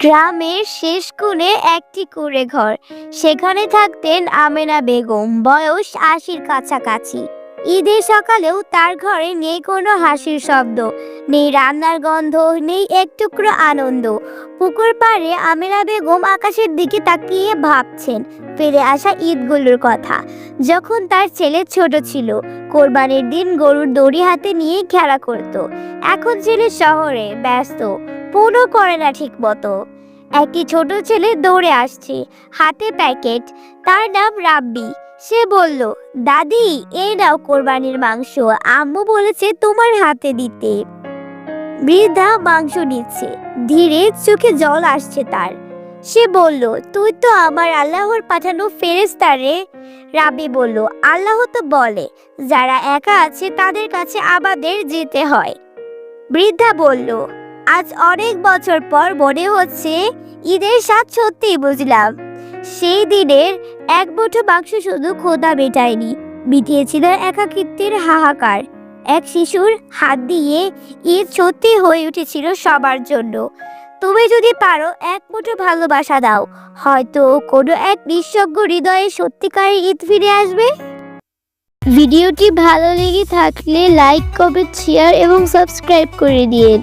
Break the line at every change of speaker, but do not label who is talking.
গ্রামের শেষ কোণে একটি কুড়ে ঘর। সেখানে থাকতেন আমেনা বেগম, বয়স আশির কাছাকাছি। ঈদের সকালেও তার ঘরে নেই কোনো হাসির শব্দ, নেই রান্নার গন্ধ, নেই এক টুকরো আনন্দ। পুকুর পাড়ে আমেনা বেগম আকাশের দিকে তাকিয়ে ভাবছেন, ফিরে আসা ঈদগুলোর কথা। যখন তার ছেলে ছোট ছিল, কোরবানির দিন গরুর দড়ি হাতে নিয়ে খেলা করত। এখন ছেলে শহরে ব্যস্ত। পুরো করে না ঠিক মতো একটি ছোট ছেলে দৌড়ে আসছে, হাতে প্যাকেট, তার নাম রাব্বি। সে বলল, দাদি এই নাও কোরবানির মাংস। আম্মু বলেছে তোমার হাতে দিতে। বৃদ্ধা মাংস নিচ্ছে। ধীরে চোখে জল আসছে তার। সে বলল, তুই তো আমার আল্লাহর পাঠানো ফেরেস্তা রে। রাবি বলল, আল্লাহ তো বলে, যারা একা আছে তাদের কাছে আমাদের যেতে হয়। বৃদ্ধা বলল আজ অনেক বছর পর মনে হচ্ছে ঈদের স্বাদ সত্যিই বুঝলাম। সেই দিনের এক মুঠো মাংস শুধু খোদা মেটায়নি, মিটিয়েছিল একাকিত্বের হাহাকার। এক শিশুর হাত দিয়ে ঈদ সত্যি হয়ে উঠেছিল সবার জন্য। তুমি যদি পারো এক মুঠো ভালোবাসা দাও, হয়তো কোনো এক নিঃসজ্ঞ হৃদয়ে সত্যিকারের ঈদ ফিরে আসবে। ভিডিওটি ভালো লেগে থাকলে লাইক, কমেন্ট শেয়ার এবং সাবস্ক্রাইব করে দিন।